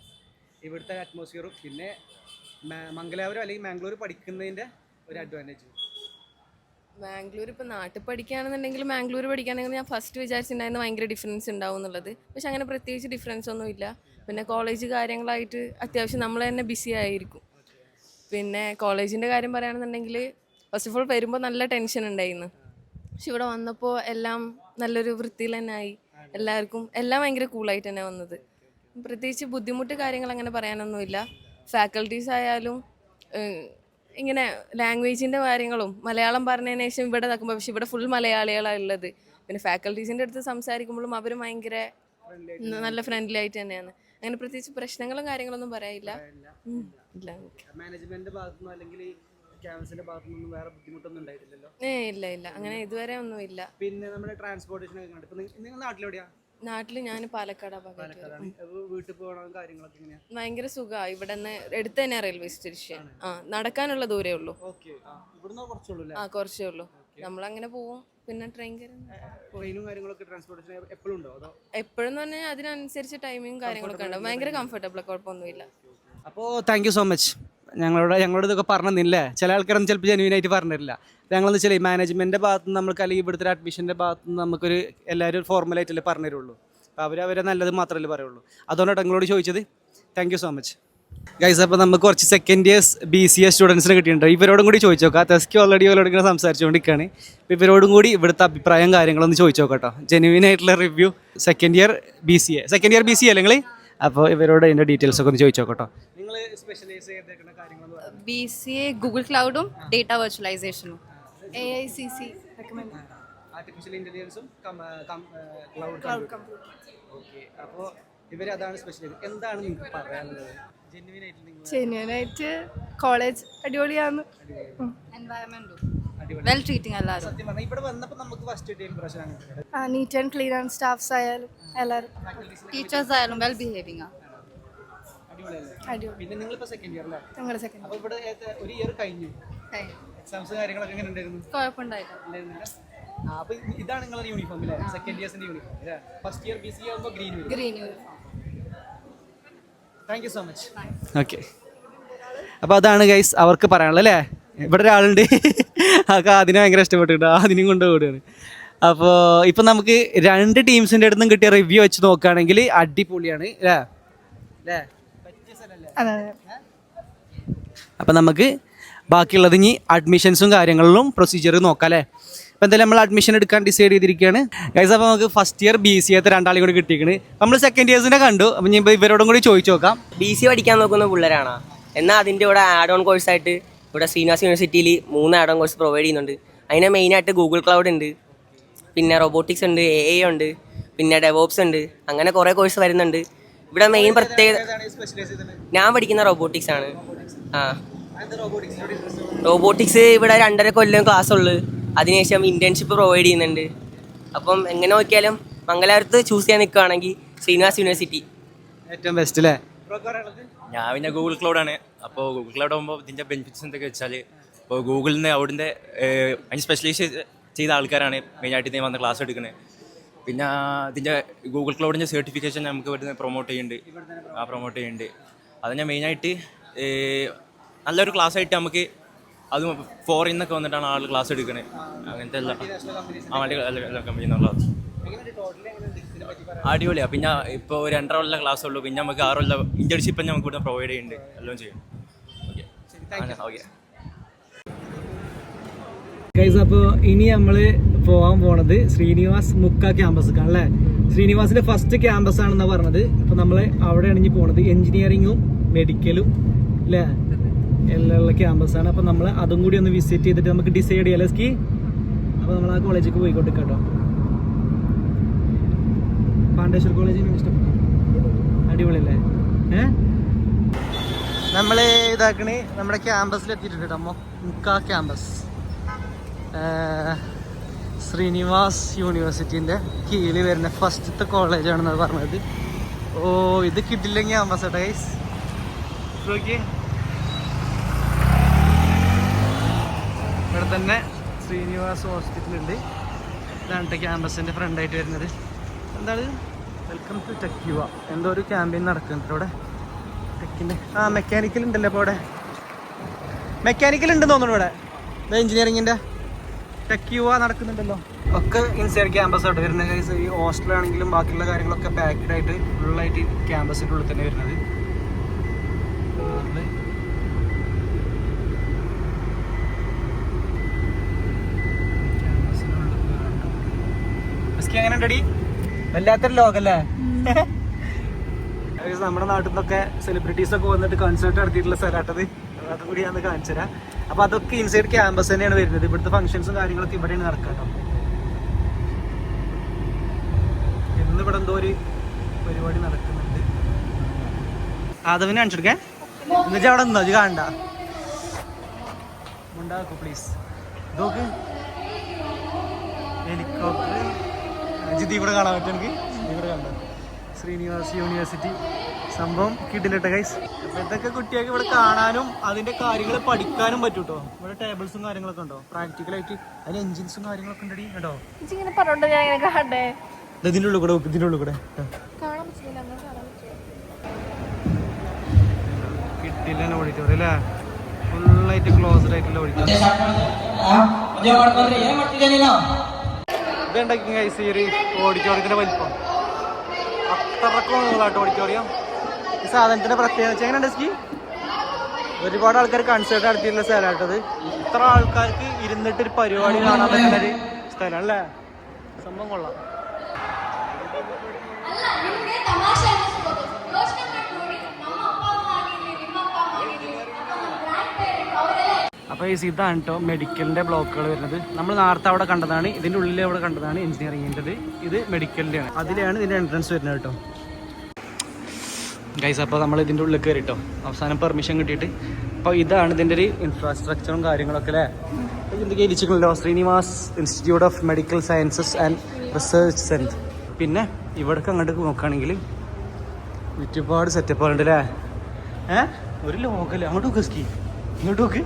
ഇവിടുത്തെ അറ്റ്മോസ്ഫിയറും പിന്നെ മംഗലാപുരം അല്ലെങ്കിൽ മാംഗ്ലൂർ പഠിക്കുന്നതിന്റെ ഒരു അഡ്വാന്റേജ് മാംഗ്ലൂർ ഇപ്പോൾ നാട്ടിൽ പഠിക്കുകയാണെന്നുണ്ടെങ്കിൽ മാംഗ്ലൂർ പഠിക്കുകയാണെങ്കിൽ ഞാൻ ഫസ്റ്റ് വിചാരിച്ചിട്ടുണ്ടായിരുന്നു ഭയങ്കര ഡിഫറൻസ് ഉണ്ടാവും എന്നുള്ളത്. പക്ഷെ അങ്ങനെ പ്രത്യേകിച്ച് ഡിഫറൻസ് ഒന്നുമില്ല. പിന്നെ കോളേജ് കാര്യങ്ങളായിട്ട് അത്യാവശ്യം നമ്മൾ തന്നെ ബിസി ആയിരിക്കും. പിന്നെ കോളേജിന്റെ കാര്യം പറയുകയാണെന്നുണ്ടെങ്കിൽ ഫസ്റ്റ് ഓഫ് ഓൾ വരുമ്പോൾ നല്ല ടെൻഷൻ ഉണ്ടായിരുന്നു. പക്ഷെ ഇവിടെ വന്നപ്പോൾ എല്ലാം നല്ലൊരു വൃത്തിയിൽ തന്നെ ആയി. എല്ലാവർക്കും എല്ലാം ഭയങ്കര കൂളായിട്ട് തന്നെ വന്നത്. പ്രത്യേകിച്ച് ബുദ്ധിമുട്ട് കാര്യങ്ങൾ അങ്ങനെ പറയാനൊന്നുമില്ല. ഫാക്കൽറ്റീസ് ആയാലും ഇങ്ങനെ ലാംഗ്വേജിന്റെ കാര്യങ്ങളും മലയാളം പറഞ്ഞതിന് ശേഷം ഇവിടെ നിൽക്കുമ്പോൾ പക്ഷെ ഇവിടെ ഫുൾ മലയാളികളാണ് ഉള്ളത്. പിന്നെ ഫാക്കൽറ്റീസിന്റെ അടുത്ത് സംസാരിക്കുമ്പോഴും അവർ ഭയങ്കര നല്ല ഫ്രണ്ട്ലി ആയിട്ട് തന്നെയാണ്. അങ്ങനെ പ്രത്യേകിച്ച് പ്രശ്നങ്ങളും കാര്യങ്ങളൊന്നും പറയാനില്ല. ഇല്ല അല്ലെങ്കിൽ വേറെ ബുദ്ധിമുട്ടൊന്നും ഉണ്ടായിട്ടില്ലല്ലോ? ഏ ഇല്ല ഇല്ല. അങ്ങനെ ഇതുവരെ ഒന്നും ഇല്ല. പിന്നെ നമ്മുടെ ട്രാൻസ്പോർട്ടേഷൻ നിങ്ങൾ നാട്ടിലെവിടെയാ? നാട്ടിൽ ഞാൻ പാലക്കാട് വീട്ടിൽ പോകണം കാര്യങ്ങളൊക്കെ എങ്ങനെയാ? ഭയങ്കര സുഖാ. ഇവിടെ നിന്ന് എടുത്ത് തന്നെ റെയിൽവേ സ്റ്റേഷൻ. ആ നടക്കാനുള്ള ദൂരേ ഉള്ളൂ. ആ കുറച്ചേ ഉള്ളൂ. നമ്മളങ്ങനെ പോവും. പിന്നെ ട്രെയിൻ കയറി ട്രെയിനും കാര്യങ്ങളൊക്കെ ട്രാൻസ്പോർട്ടേഷൻ എപ്പോഴും ഉണ്ടോ? അതോ എപ്പോഴും തന്നെ അതിനനുസരിച്ച് ടൈമിങ് കാര്യങ്ങളൊക്കെ ഉണ്ടാവും. ഭയങ്കര കംഫർട്ടബിൾ കുഴപ്പമൊന്നുമില്ല. അപ്പോൾ താങ്ക് യു സോ മച്ച് ഞങ്ങളോട് ഞങ്ങളോട് ഇതൊക്കെ പറഞ്ഞില്ലേ ചില ആൾക്കാരൊന്നും ചിലപ്പോൾ ജെന്യൂൻ ആയിട്ട് പറഞ്ഞിട്ടില്ല. ഞങ്ങളെന്ന് വെച്ചാൽ മാനേജ്മെന്റിന്റെ ഭാഗത്ത് നിന്ന് നമുക്ക് അല്ലെങ്കിൽ ഇവിടുത്തെ അഡ്മിഷന്റെ ഭാഗത്ത് നിന്ന് നമുക്കൊരു എല്ലാവരും ഫോർമലായിട്ടല്ലേ പറഞ്ഞു തരുള്ളൂ അപ്പോൾ അവർ അവരെ നല്ലത് മാത്രമല്ലേ പറയുള്ളൂ. അതുകൊണ്ടാണ് ഞങ്ങളോട് ചോദിച്ചത്. Thank you so much guys അപ്പോൾ നമുക്ക് കുറച്ച് second years B C S സ്റ്റുഡൻസിനെ കിട്ടിയിട്ടുണ്ട്. ഇവരോടും കൂടി ചോദിച്ചു നോക്കാം തെസ്ക് ഓൾറെഡി ഇവരോട് ഇങ്ങനെ സംസാരിച്ചുകൊണ്ടിരിക്കുകയാണ് അപ്പോൾ ഇവരോടും കൂടി ഇവിടുത്തെ അഭിപ്രായം കാര്യങ്ങളൊന്ന് ചോദിച്ചു നോക്കാം ജെനുവിൻ ആയിട്ടുള്ള review second year B C A second year B C A അല്ലെങ്കിൽ അപ്പോൾ ഇവരോട് അതിന്റെ ഡീറ്റെയിൽസ് ഒക്കെ ഒന്ന് ചോദിച്ചു നോക്കാം കേട്ടോ നിങ്ങൾ സ്പെഷ്യലൈസ് ചെയ്തേക്കുന്ന പറഞ്ഞു ബി സി എ ഗൂഗിൾ ക്ലൗഡും data വെർച്വലൈസേഷനും A I C C artificial ഇന്റലിജൻസും cloud okay അപ്പോൾ ഇവരതാണ് സ്പെഷ്യൽ എന്താണ് നിങ്ങൾക്ക് പറയാനുള്ളത്? ജെന്യൂൻ ആയിട്ട് നിങ്ങൾ ജെന്യൂനായിട്ട് കോളേജ് അടിപൊളിയാണ് എൻവയറമെന്റും അടിപൊളി വെൽ ട്രീറ്റിംഗ് എല്ലാവരും. ഇവിടെ വന്നപ്പോൾ നമുക്ക് ഫസ്റ്റ് ഇംപ്രഷൻ അങ്ങനെ ആ neat and clean and staffs ആയാലും എല്ലാവരും ടീച്ചേഴ്സ് ആയാലും വെൽ ബിഹേവിംഗ് ആണ് പിന്നെ നിങ്ങളിപ്പോൾ സെക്കൻഡ് ഇയർ അല്ലേ ഞങ്ങളുടെ സെക്കൻഡ് അപ്പോൾ ഇവിടെ ഒരു ഇയർ കഴിഞ്ഞു. എക്സാംസ് കാര്യങ്ങളൊക്കെ എങ്ങനെ ഉണ്ടായിരുന്നു? കുഴപ്പമുണ്ടായില്ല? അപ്പോൾ ഇതാണ് നിങ്ങളുടെ യൂണിഫോം അല്ലേ സെക്കൻഡ് ഇയേഴ്സിന്റെ യൂണിഫോം അല്ലേ ഫസ്റ്റ് ഇയർ ബി സി ആകുമ്പോൾ ഗ്രീൻ വരും green uniform thank you so much okay അപ്പോൾ അതാണ് ഗൈസ് അവർക്ക് പറയാനുള്ളത് അല്ലേ? ഇവിടെ ഒരാളുണ്ട്. അതൊക്കെ അതിനെ ഭയങ്കര ഇഷ്ടപ്പെട്ടിട്ട് അതിനും കൊണ്ട് ഓടുകയാണ്. അപ്പോൾ ഇപ്പം നമുക്ക് രണ്ട് ടീംസിന്റെ അടുത്തും കിട്ടിയ റിവ്യൂ വെച്ച് നോക്കുകയാണെങ്കിൽ അടിപൊളിയാണ് അല്ലേ? അല്ലേ? അപ്പം നമുക്ക് ബാക്കിയുള്ളത് ഇനി അഡ്മിഷൻസും കാര്യങ്ങളിലും പ്രൊസീജിയർ നോക്കാം അല്ലേ? ഇപ്പം എന്തായാലും നമ്മൾ അഡ്മിഷൻ എടുക്കാൻ ഡിസൈഡ് ചെയ്തിരിക്കുകയാണ്. ഗൈസ് അപ്പോൾ നമുക്ക് ഫസ്റ്റ് ഇയർ ബി സി എത്തെ രണ്ടാളും കൂടി കിട്ടിയിരിക്കണ്. നമ്മൾ സെക്കൻഡ് ഇയേഴ്സിനെ കണ്ടു. അപ്പം ഇനി ഇവരോടും കൂടി ചോദിച്ചു നോക്കാം. ബി സി പഠിക്കാൻ നോക്കുന്ന പിള്ളേരാണ്? എന്നാൽ അതിന്റെ കൂടെ ആഡ് ഓൺ കോഴ്സായിട്ട് ഇവിടെ ശ്രീനിവാസ് യൂണിവേഴ്സിറ്റിയിൽ മൂന്ന് ആഡ് ഓൺ കോഴ്സ് പ്രൊവൈഡ് ചെയ്യുന്നുണ്ട്. അതിന് മെയിനായിട്ട് ഗൂഗിൾ ക്ലൗഡ് ഉണ്ട്. പിന്നെ റോബോട്ടിക്സ് ഉണ്ട് എ ഐ ഉണ്ട്. പിന്നെ ഡെവോപ്സ് ഉണ്ട്. അങ്ങനെ കുറേ കോഴ്സ് വരുന്നുണ്ട്. ഇവിടെ മെയിൻ പ്രത്യേകത ഞാൻ പഠിക്കുന്ന റോബോട്ടിക്സ് ആണ്. ആ. റോബോട്ടിക്സ് ഇവിടെ രണ്ടര കൊല്ലം ക്ലാസ് ഉള്ളു. അതിനുശേഷം ഇന്റേൺഷിപ്പ് പ്രൊവൈഡ് ചെയ്യുന്നുണ്ട്. അപ്പം എങ്ങനെ നോക്കിയാലും മംഗലാപുരത്ത് ചൂസ് ചെയ്യാൻ നിൽക്കുകയാണെങ്കിൽ ശ്രീനിവാസ് യൂണിവേഴ്സിറ്റി ഏറ്റവും ബെസ്റ്റ് അല്ലേ ഞാൻ പിന്നെ ഗൂഗിൾ ക്ലൗഡ് ആണ്. അപ്പോൾ ഗൂഗിൾ ക്ലൗഡ് ആകുമ്പോൾ ഇതിന്റെ ബെനിഫിറ്റ്സ് എന്തൊക്കെ വെച്ചാൽ ഇപ്പോൾ ഗൂഗിളിൽ നിന്ന് അവിടുത്തെ അതിന് സ്പെഷ്യലൈസ് ചെയ്ത ആൾക്കാരാണ് മെയിനായിട്ട് ഇതിന് വന്ന് ക്ലാസ് എടുക്കുന്നത് പിന്നെ ഇതിന്റെ ഗൂഗിൾ ക്ലൗഡിന്റെ സർട്ടിഫിക്കേഷൻ നമുക്ക് ഇവിടുന്ന് പ്രൊമോട്ട് ചെയ്യുന്നുണ്ട്. ആ പ്രൊമോട്ട് ചെയ്യുന്നുണ്ട്. അത് ഞാൻ മെയിനായിട്ട് നല്ലൊരു ക്ലാസ് ആയിട്ട് നമുക്ക് അത് ഫോറിൽ നിന്നൊക്കെ വന്നിട്ടാണ് ആൾ ക്ലാസ് എടുക്കുന്നത് അങ്ങനത്തെ എല്ലാ ആ അടിപൊളിയാണ് പിന്നെ ഇപ്പോൾ ഒരു രണ്ടര കൊല്ലം ക്ലാസ് ഉള്ളൂ. പിന്നെ നമുക്ക് ആറ് കൊല്ലം ഇന്റേൺഷിപ്പ് നമുക്ക് ഇവിടെ പ്രൊവൈഡ് ചെയ്യുന്നുണ്ട് എല്ലാം ചെയ്യും. ഓക്കെ ഓക്കെ ഗൈസ് അപ്പോൾ ഇനി നമ്മൾ പോകാൻ പോണത് ശ്രീനിവാസ് മുക്ക ക്യാമ്പസ് അല്ലേ? ശ്രീനിവാസിന്റെ ഫസ്റ്റ് ക്യാമ്പസ് ആണെന്നാ പറഞ്ഞത്. അപ്പൊ നമ്മൾ അവിടെയാണ് ഇനി പോണത് എഞ്ചിനീയറിങ്ങും മെഡിക്കലും അല്ലേ എല്ലാം ക്യാമ്പസ് ആണ്. അപ്പൊ നമ്മൾ അതും കൂടി ഒന്ന് വിസിറ്റ് ചെയ്തിട്ട് നമുക്ക് ഡിസൈഡ് ചെയ്യാം സ്കി അപ്പൊ നമ്മൾ ആ കോളേജിലേക്ക് പോയിക്കോട്ടെ കേട്ടോ. പാണ്ഡേശ്വർ കോളേജ് ഇഷ്ടപ്പെട്ടു. അടിപൊളിയല്ലേ? ഏ? നമ്മൾ ഇതാക്കണേ നമ്മുടെ ക്യാമ്പസിൽ എത്തിയിട്ടുണ്ട് കേട്ടോ മുക്ക ക്യാമ്പസ് ശ്രീനിവാസ് യൂണിവേഴ്സിറ്റിന്റെ കീഴിൽ വരുന്ന ഫസ്റ്റത്തെ കോളേജാണെന്നാണ് പറഞ്ഞത്. ഓ ഇത് കിട്ടില്ലെങ്കിൽ ക്യാമ്പസ് കേട്ടോ ഗൈസ് നോക്കിയേ. തന്നെ ശ്രീനിവാസ് ഹോസ്പിറ്റലുണ്ട്. ഇതാണ് ക്യാമ്പസിന്റെ ഫ്രണ്ടായിട്ട് വരുന്നത്. എന്താണ്? വെൽക്കം ടു ടെക്യുവ എന്തോ ഒരു ക്യാമ്പയിൻ നടക്കുന്നുണ്ട് ഇവിടെ ടെക്കിന്റെ ആ മെക്കാനിക്കൽ ഉണ്ടല്ലോ ഇപ്പോൾ ഇവിടെ മെക്കാനിക്കൽ ഉണ്ടെന്ന് തോന്നുന്നു ഇവിടെ. എഞ്ചിനീയറിങ്ങിന്റെ ടെക്യുവ നടക്കുന്നുണ്ടല്ലോ. ഒക്കെ ഇൻസൈഡ് ക്യാമ്പസ് ആയിട്ട് വരുന്നത്. ഈ ഹോസ്റ്റലാണെങ്കിലും ബാക്കിയുള്ള കാര്യങ്ങളൊക്കെ പാക്ഡ് ആയിട്ട് ഫുള്ളായിട്ട് ക്യാമ്പസിന്റെ ഉള്ളിൽ തന്നെ വരുന്നത്. ഉണ്ടടി വല്ലാത്തൊരു ലോകല്ലേ? നമ്മുടെ നാട്ടിൽ നിന്നൊക്കെ സെലിബ്രിറ്റീസ് ഒക്കെ വന്നിട്ട് കൺസേർട്ട് നടത്തിയിട്ടുള്ള സ്ഥലമാട്ടത് അതും. കൂടി ഞാൻ കാണിച്ചു തരാം. അപ്പൊ അതൊക്കെ ഇൻസൈഡ് ക്യാമ്പസ് തന്നെയാണ് വരുന്നത്. ഇവിടുത്തെ ഫംഗ്ഷൻസും കാര്യങ്ങളൊക്കെ ഇവിടെയാണ് നടക്കാട്ടോ. ഇന്ന് ഇവിടെ എന്തോ ഒരു പരിപാടി നടക്കുന്നുണ്ട്. ആദവിനെ കാണിച്ചെടുക്കേ എന്നുവെച്ചാൽ അവിടെ നിന്നോ? കാണണ്ട. ഉണ്ടാക്കൂ പ്ലീസ് ഇതൊക്കെ. ഹെലികോപ്റ്റർ ജിതി ഇവിടെ കാണാൻ പറ്റും എനിക്ക്. ഇവിടെ കണ്ടോ? ശ്രീനിവാസ് യൂണിവേഴ്സിറ്റി. സംഭവം കിട്ടില്ലട്ടെ ഗൈസ് അപ്പൊ ഇതൊക്കെ കുട്ടികൾക്ക് ഇവിടെ കാണാനും അതിന്റെ കാര്യങ്ങൾ പഠിക്കാനും പറ്റൂട്ടോ? കേട്ടോ ഇവിടെ ടേബിൾസും കാര്യങ്ങളൊക്കെ ഉണ്ടോ? പ്രാക്ടിക്കലായിട്ട് അതിന് എഞ്ചിൻസും കാര്യങ്ങളൊക്കെ ഉണ്ടടി. കേട്ടോ ഇങ്ങനെ പറഞ്ഞോണ്ട് ഞാൻ ഇങ്ങനെ ദേ ഇതിന്റെ ഉള്ളിൽ കൂടെ ഇതിന്റെ ഉള്ളിൽ കൂടെ. കിട്ടില്ല ഓഡിറ്റോറിയം അല്ലേ? ഫുള്ളായിട്ട് ക്ലോസ്ഡ് ആയിട്ടുള്ള ഓഡിറ്റോറിയം ഇതുണ്ടാക്കി ഗൈസ് ഈ ഒരു ഓഡിറ്റോറിയത്തിന്റെ വലിപ്പം. അത്രക്കും ഓഡിറ്റോറിയം ഈ സാധനത്തിന്റെ പ്രത്യേകത വെച്ചാൽ സ്കി ഒരുപാട് ആൾക്കാർ കൺസേർട്ട് നടത്തിയിട്ടുള്ള സ്ഥലമായിട്ടത് ഇത്ര ആൾക്കാർക്ക് ഇരുന്നിട്ട് ഒരു പരിപാടി കാണാൻ പറ്റുന്ന ഒരു സ്ഥലം അല്ലേ? സംഭവം കൊള്ളാം. അപ്പോൾ ഈ ഇതാണ് കേട്ടോ മെഡിക്കലിന്റെ ബ്ലോക്കുകൾ വരുന്നത്. നമ്മൾ നേരത്തെ അവിടെ കണ്ടതാണ് ഇതിന്റെ ഉള്ളിൽ അവിടെ കണ്ടതാണ് എഞ്ചിനീയറിങ്ങിന്റെത് ഇത് മെഡിക്കലിന്റെയാണ് അതിലാണ് ഇതിന്റെ എൻട്രൻസ് വരുന്നത് കേട്ടോ ഗൈസ് അപ്പോൾ നമ്മൾ ഇതിന്റെ ഉള്ളിൽ കയറി കേട്ടോ അവസാനം പെർമിഷൻ കിട്ടിയിട്ട്. അപ്പോൾ ഇതാണ് ഇതിന്റെ ഒരു ഇൻഫ്രാസ്ട്രക്ചറും കാര്യങ്ങളൊക്കെ അല്ലേ? എന്തൊക്കെ ഇരിച്ചിട്ടുണ്ടല്ലോ Srinivas institute of medical sciences and research centre പിന്നെ ഇവിടേക്ക് അങ്ങോട്ട് നോക്കുകയാണെങ്കിൽ ഒരുപാട് സെറ്റപ്പുകളുണ്ട് അല്ലേ? ഏ? ഒരു ലോകല്ലേ? അങ്ങോട്ട് നോക്ക് സ്കീ ഇങ്ങോട്ട് നോക്ക്.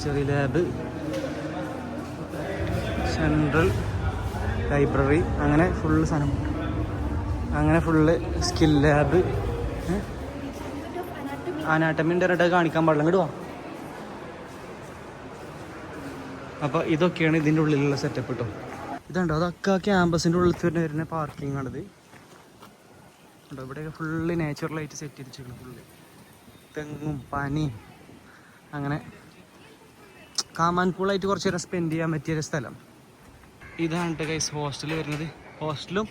ഹിസ്റ്ററി ലാബ് സെൻട്രൽ ലൈബ്രറി അങ്ങനെ ഫുള്ള് സാധനം. അങ്ങനെ ഫുള്ള് സ്കിൽ ലാബ് അനാട്ടമിന്റെ ഇരട്ട കാണിക്കാൻ പാടില്ല. ഇങ്ങോട്ട് അപ്പോൾ ഇതൊക്കെയാണ് ഇതിന്റെ ഉള്ളിലുള്ള സെറ്റപ്പ് കേട്ടോ ഇതുണ്ടോ? അതൊക്കെ ക്യാമ്പസിന്റെ ഉള്ളിൽ തന്നെ വരുന്ന പാർക്കിംഗ് ആണിത്. ഉണ്ടോ ഇവിടെയൊക്കെ ഫുള്ള് നാച്ചുറലായിട്ട് സെറ്റ് ചെയ്തിട്ടുണ്ട് ഫുള്ള് തെങ്ങും പനിയും അങ്ങനെ കാമാൻ കൂളായിട്ട് കുറച്ച് നേരം സ്പെൻഡ് ചെയ്യാൻ പറ്റിയ ഒരു സ്ഥലം. ഇതാണ് ഗൈസ് ഹോസ്റ്റൽ വരുന്നത്. ഹോസ്റ്റലും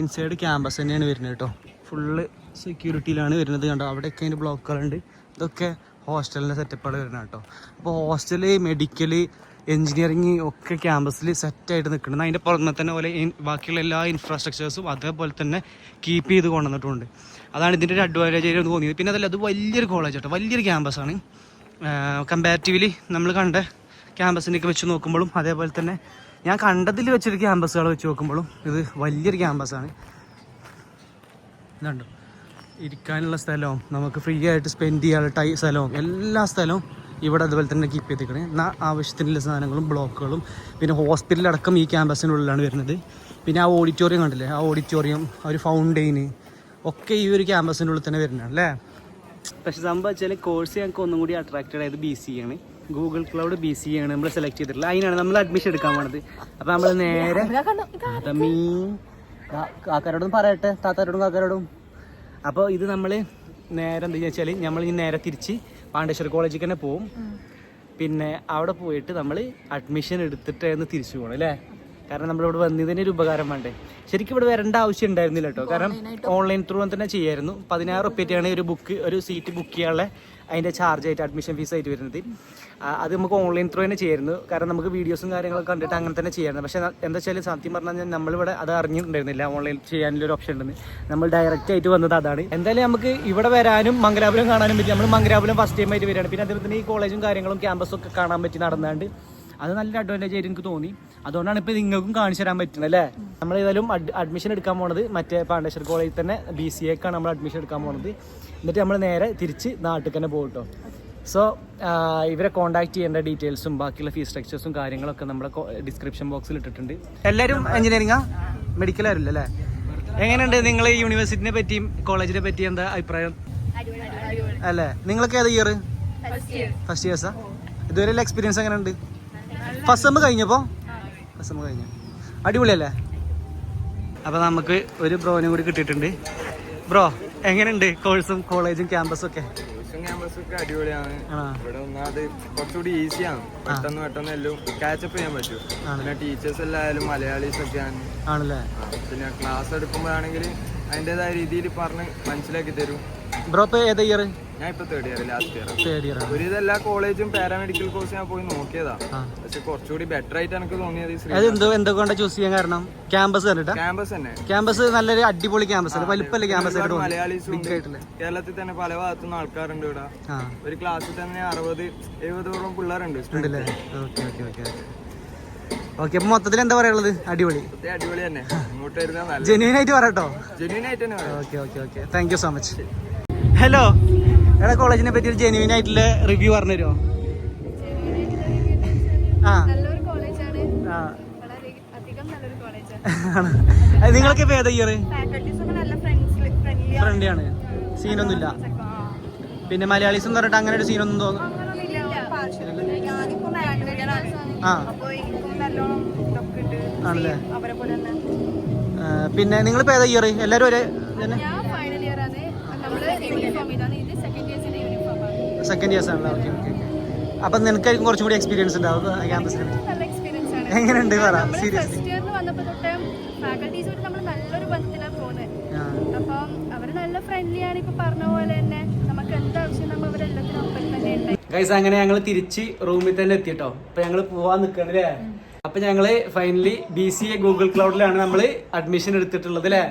ഇൻസൈഡ് ക്യാമ്പസ് തന്നെയാണ് വരുന്നത് കേട്ടോ ഫുള്ള് സെക്യൂരിറ്റിയിലാണ് വരുന്നത് കണ്ടോ? അവിടെയൊക്കെ അതിന്റെ ബ്ലോക്കുകളുണ്ട് ഇതൊക്കെ ഹോസ്റ്റലിന്റെ സെറ്റപ്പുകൾ വരുന്നത് കേട്ടോ അപ്പോൾ ഹോസ്റ്റൽ മെഡിക്കൽ എൻജിനീയറിങ് ഒക്കെ ക്യാമ്പസിൽ സെറ്റായിട്ട് നിൽക്കുന്നത് അതിന്റെ പുറമെ തന്നെ പോലെ ബാക്കിയുള്ള എല്ലാ ഇൻഫ്രാസ്ട്രക്ചേഴ്സും അതേപോലെ തന്നെ കീപ്പ് ചെയ്ത് കൊണ്ടുവന്നിട്ടുണ്ട്. അതാണ് ഇതിന്റെ ഒരു അഡ്വാന്റേജ് ആയിട്ട് തോന്നിയത്. പിന്നെ അതല്ല അത് വലിയൊരു കോളേജ് കേട്ടോ വലിയൊരു ക്യാമ്പസാണ് കമ്പാരിറ്റീവ്ലി നമ്മൾ കണ്ട ക്യാമ്പസിന്റെയൊക്കെ വെച്ച് നോക്കുമ്പോഴും അതേപോലെ തന്നെ ഞാൻ കണ്ടതിൽ വെച്ചൊരു ക്യാമ്പസുകൾ വെച്ച് നോക്കുമ്പോഴും ഇത് വലിയൊരു ക്യാമ്പസാണ് ഇതുണ്ടോ. ഇരിക്കാനുള്ള സ്ഥലവും നമുക്ക് ഫ്രീ ആയിട്ട് സ്പെൻഡ് ചെയ്യാനുള്ള ടൈ സ്ഥലവും എല്ലാ സ്ഥലവും ഇവിടെ അതുപോലെ തന്നെ കീപ്പ് ചെയ്തിരിക്കണേ എന്നാൽ ആവശ്യത്തിനുള്ള സാധനങ്ങളും ബ്ലോക്കുകളും പിന്നെ ഹോസ്പിറ്റലടക്കം ഈ ക്യാമ്പസിനുള്ളിലാണ് വരുന്നത്. പിന്നെ ആ ഓഡിറ്റോറിയം കണ്ടില്ലേ? ആ ഓഡിറ്റോറിയം ആ ഒരു ഫൗണ്ടെയിന് ഒക്കെ ഈ ഒരു ക്യാമ്പസിനുള്ളിൽ തന്നെ വരുന്നതാണ് അല്ലേ? പക്ഷെ സംഭവം വെച്ചാൽ കോഴ്സ് ഞങ്ങൾക്ക് ഒന്നും കൂടി അട്രാക്റ്റഡ് ആയത് ബി സി ആണ്. ഗൂഗിൾ ക്ലൗഡ് ബി സി ആണ്. നമ്മൾ സെലക്ട് ചെയ്തിട്ടുള്ളത് അതിനാണ് നമ്മൾ അഡ്മിഷൻ എടുക്കാൻ പോണത്. അപ്പൊ നമ്മൾ നേരെ കാക്കാരോടും പറയട്ടെ. താത്താരോടും കാക്കാരോടും. അപ്പോൾ ഇത് നമ്മൾ നേരെ എന്താ വെച്ചാൽ നമ്മൾ ഇനി നേരെ തിരിച്ച് പാണ്ഡേശ്വര കോളേജിൽ തന്നെ പോവും. പിന്നെ അവിടെ പോയിട്ട് നമ്മൾ അഡ്മിഷൻ എടുത്തിട്ട് എന്ന് തിരിച്ചു പോകണം അല്ലേ? കാരണം നമ്മൾ ഇവിടെ വന്നതിന് ഒരു ഉപകാരം വേണ്ടേ? ശരിക്കും ഇവിടെ വരേണ്ട ആവശ്യം ഉണ്ടായിരുന്നില്ല കേട്ടോ. കാരണം ഓൺലൈൻ ത്രൂ തന്നെ ചെയ്യായിരുന്നു. പതിനാറ് റുപ്യറ്റാണ് ഒരു ബുക്ക് ഒരു സീറ്റ് ബുക്ക് ചെയ്യാനുള്ള അതിന്റെ ചാർജ് ആയിട്ട് അഡ്മിഷൻ ഫീസ് ആയിട്ട് വരുന്നത്. അത് നമുക്ക് ഓൺലൈൻ ത്രൂ തന്നെ ചെയ്യായിരുന്നു. കാരണം നമുക്ക് വീഡിയോസും കാര്യങ്ങളൊക്കെ കണ്ടിട്ട് അങ്ങനെ തന്നെ ചെയ്യായിരുന്നു. പക്ഷേ എന്താ വെച്ചാൽ സത്യം പറഞ്ഞാൽ നമ്മളിവിടെ അത് അറിഞ്ഞിട്ടുണ്ടായിരുന്നില്ല ഓൺലൈൻ ചെയ്യാനുള്ള ഒരു ഓപ്ഷൻ ഉണ്ടെന്ന്. നമ്മൾ ഡയറക്റ്റ് ആയിട്ട് വന്നത് അതാണ്. എന്തായാലും നമുക്ക് ഇവിടെ വരാനും മംഗലാപുരം കാണാനും പറ്റി. നമ്മൾ മംഗലാപുരം ഫസ്റ്റ് ടൈം ആയിട്ട് വരികയാണ്. പിന്നെ അതേപോലെ തന്നെ ഈ കോളേജും കാര്യങ്ങളും ക്യാമ്പസും ഒക്കെ കാണാൻ പറ്റി നടന്നാണ്ട്. അത് നല്ല അഡ്വാന്റേജ് ആയിട്ട് എനിക്ക് തോന്നി. അതുകൊണ്ടാണ് ഇപ്പോൾ നിങ്ങൾക്കും കാണിച്ചു തരാൻ പറ്റുന്നത് അല്ലേ? നമ്മൾ ഏതായാലും അഡ്മിഷൻ എടുക്കാൻ പോണത് മറ്റേ പാണ്ഡേശ്വർ കോളേജിൽ തന്നെ ബി സി എക്കാണ് നമ്മൾ അഡ്മിഷൻ എടുക്കാൻ പോണത്. എന്നിട്ട് നമ്മൾ നേരെ തിരിച്ച് നാട്ടിൽ തന്നെ പോകും കേട്ടോ സോ ഇവരെ കോൺടാക്ട് ചെയ്യേണ്ട ഡീറ്റെയിൽസും ബാക്കിയുള്ള ഫീസ് സ്ട്രക്ചേഴ്സും കാര്യങ്ങളൊക്കെ നമ്മുടെ ഡിസ്ക്രിപ്ഷൻ ബോക്സിൽ ഇട്ടിട്ടുണ്ട്. എല്ലാവരും എഞ്ചിനീയറിംഗാ മെഡിക്കൽ ആയിരുന്നു അല്ലേ? എങ്ങനെയുണ്ട് നിങ്ങൾ യൂണിവേഴ്സിറ്റിനെ പറ്റിയും കോളേജിനെ പറ്റിയും എന്താ അഭിപ്രായം? അല്ലേ? നിങ്ങളൊക്കെ ഏത് ഇയർ ഫസ്റ്റ് ഇയേഴ്സാ ഇതുവരെയുള്ള എക്സ്പീരിയൻസ് എങ്ങനെയുണ്ട്? ഫസ്റ്റ് സെമ്മ് കഴിഞ്ഞപ്പോ ഫസ്റ്റ് സെമ്മ് കഴിഞ്ഞു. അടിപൊളിയല്ലേ? അപ്പൊ നമുക്ക് ഒരു ബ്രോനും കൂടി കിട്ടിയിട്ടുണ്ട്. ബ്രോ എങ്ങനെയുണ്ട് കോഴ്സും കോളേജും ക്യാമ്പസും ഒക്കെ? അടിപൊളിയാണ്. ആണോ? ഇവിടെ ഒന്നാമത് കുറച്ചുകൂടി ഈസിയാണ്. പെട്ടെന്ന് പെട്ടെന്ന് എല്ലാം കാച്ചപ്പ് ചെയ്യാൻ പറ്റും. പിന്നെ ടീച്ചേഴ്സ് എല്ലായാലും മലയാളീസ് ഒക്കെയാണ്. ആണല്ലേ? പിന്നെ ക്ലാസ് എടുക്കുമ്പോഴാണെങ്കിൽ അതിന്റെതായ രീതിയിൽ പറഞ്ഞ് മനസ്സിലാക്കി തരും. ബ്രോ ഇപ്പൊ ഏത് ഇയർ ഞാൻ ഇപ്പൊ third year last year third year ഒരു എല്ലാ കോളേജും പാരാമെഡിക്കൽ കോഴ്സ് ഞാൻ പോയി നോക്കിയതാ. പക്ഷെ കുറച്ചുകൂടി ബെറ്റർ ആയിട്ട് എനിക്ക് തോന്നിയത് അത് എന്തോ എന്തൊക്കെ ചൂസ് ചെയ്യാൻ കാരണം? ക്യാമ്പസ് കണ്ടിട്ടാ ക്യാമ്പസ് തന്നെ. ക്യാമ്പസ് നല്ലൊരു അടിപൊളി ക്യാമ്പസ് അല്ലേ? വലിപ്പല്ലേ ക്യാമ്പസ് മലയാളീസും കേരളത്തിൽ തന്നെ പല ഭാഗത്തുനിന്ന് ആൾക്കാരുണ്ട് ഇവിടെ. ഒരു ക്ലാസ്സിൽ തന്നെ അറുപത് എഴുപതോളം പിള്ളേരുണ്ട് ഓക്കെ ഓക്കെ ഓക്കെ ഓക്കെ അപ്പൊ മൊത്തത്തിൽ എന്താ പറയാനുള്ളത്? അടിപൊളി. അടിപൊളി തന്നെ. [laughs] ജെന്യൂൻ ആയിട്ട് പറയട്ടോ ജെന്യൂൻ ആയിട്ട് തന്നെ okay okay okay thank you so much hello എടാ കോളേജിനെ പറ്റി ഒരു ജെന്യൂൻ ആയിട്ടുള്ള റിവ്യൂ പറഞ്ഞു തരുമോ ആ. ആ ആണ്. നിങ്ങളൊക്കെ ഇപ്പൊ ഏതാ ഇയർ ഫ്രണ്ട്ലി ഫ്രണ്ട്ലിയാണ് സീനൊന്നുമില്ല. പിന്നെ മലയാളീസ് എന്ന് പറഞ്ഞിട്ട് അങ്ങനെ ഒരു സീനൊന്നും തോന്നുന്നു. ആ. ആണല്ലേ? പിന്നെ നിങ്ങളിപ്പോ ഏതാ ഇയർ എല്ലാരും ഒരേ സെക്കൻഡ് ഇയേഴ്സ് ആണല്ലോ? ഓക്കെ ഓക്കെ അപ്പം നിനക്കായിരിക്കും കുറച്ചും കൂടി എക്സ്പീരിയൻസ് ഉണ്ടാവും ക്യാമ്പസിൽ എങ്ങനെയുണ്ട് പറ? സീരിയസ്ലി നമ്മൾ നല്ലൊരു ബന്ധത്തിലാണ് പോകുന്നത് അപ്പം അവർ നല്ല ഫ്രണ്ട്ലിയാണ് ഇപ്പൊ പറഞ്ഞ പോലെ തന്നെ. നമുക്ക് എന്താവശ്യം നമ്മൾ അവരെല്ലാത്തിനും ഒപ്പം തന്നെ ഉണ്ടായി ഗൈസ് അങ്ങനെ ഞങ്ങൾ തിരിച്ച് റൂമിൽ തന്നെ എത്തിട്ടോ. അപ്പൊ ഞങ്ങൾ പോവാൻ നിൽക്കണം അല്ലേ അപ്പൊ ഞങ്ങൾ finally B C A Google ക്ലൗഡിലാണ് നമ്മൾ അഡ്മിഷൻ എടുത്തിട്ടുള്ളത് അല്ലേ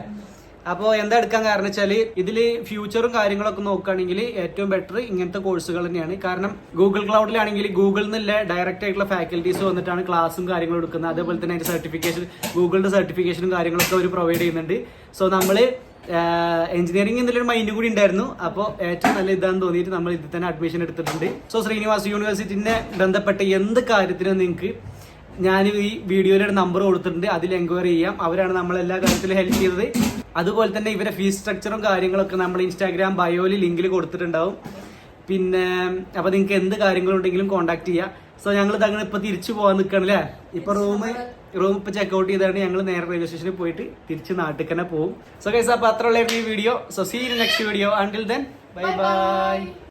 അപ്പോൾ എന്താ എടുക്കാൻ കാരണം വെച്ചാൽ ഇതിൽ ഫ്യൂച്ചറും കാര്യങ്ങളൊക്കെ നോക്കുകയാണെങ്കിൽ ഏറ്റവും ബെറ്റർ ഇങ്ങനത്തെ കോഴ്സുകൾ തന്നെയാണ്. കാരണം ഗൂഗിൾ ക്ലൗഡിലാണെങ്കിൽ ഗൂഗിളിൽ നിന്നുള്ള ഡയറക്റ്റ് ആയിട്ടുള്ള ഫാക്കൽറ്റീസ് വന്നിട്ടാണ് ക്ലാസ്സും കാര്യങ്ങളും എടുക്കുന്നത്. അതേപോലെ തന്നെ അതിന്റെ സർട്ടിഫിക്കേഷൻ ഗൂഗിളിന്റെ സർട്ടിഫിക്കേഷനും കാര്യങ്ങളൊക്കെ അവർ പ്രൊവൈഡ് ചെയ്യുന്നുണ്ട്. സോ നമ്മൾ എഞ്ചിനീയറിംഗ് എന്നുള്ളൊരു മൈൻഡ് കൂടി ഉണ്ടായിരുന്നു. അപ്പോൾ ഏറ്റവും നല്ല ഇതാന്ന് തോന്നിയിട്ട് നമ്മൾ ഇതിൽ തന്നെ അഡ്മിഷൻ എടുത്തിട്ടുണ്ട്. സോ ശ്രീനിവാസ് യൂണിവേഴ്സിറ്റിനെ ബന്ധപ്പെട്ട എന്ത് കാര്യത്തിനും നിങ്ങൾക്ക് ഞാൻ ഈ വീഡിയോയിലൊരു നമ്പർ കൊടുത്തിട്ടുണ്ട്. അതിൽ എൻക്വയറി ചെയ്യാം. അവരാണ് നമ്മളെല്ലാ കാര്യത്തിലും ഹെൽപ്പ് ചെയ്തത്. അതുപോലെ തന്നെ ഇവരെ ഫീസ് സ്ട്രക്ചറും കാര്യങ്ങളൊക്കെ നമ്മൾ ഇൻസ്റ്റാഗ്രാം ബയോയിൽ ലിങ്കിൽ കൊടുത്തിട്ടുണ്ടാവും. പിന്നെ അപ്പൊ നിങ്ങൾക്ക് എന്ത് കാര്യങ്ങളുണ്ടെങ്കിലും കോൺടാക്ട് ചെയ്യാം. സോ ഞങ്ങൾ തങ്ങൾ ഇപ്പൊ തിരിച്ചു പോകാൻ നിൽക്കണല്ലേ ഇപ്പൊ റൂം റൂം ഇപ്പൊ ചെക്കൗട്ട് ചെയ്താണ്. ഞങ്ങൾ നേരെ റെയിൽവേ സ്റ്റേഷനിൽ പോയിട്ട് തിരിച്ച് നാട്ടിൽ തന്നെ പോകും സോ ഗൈസ് അപ്പൊ അത്ര ഉള്ള ഈ video. So see next video until then bye bye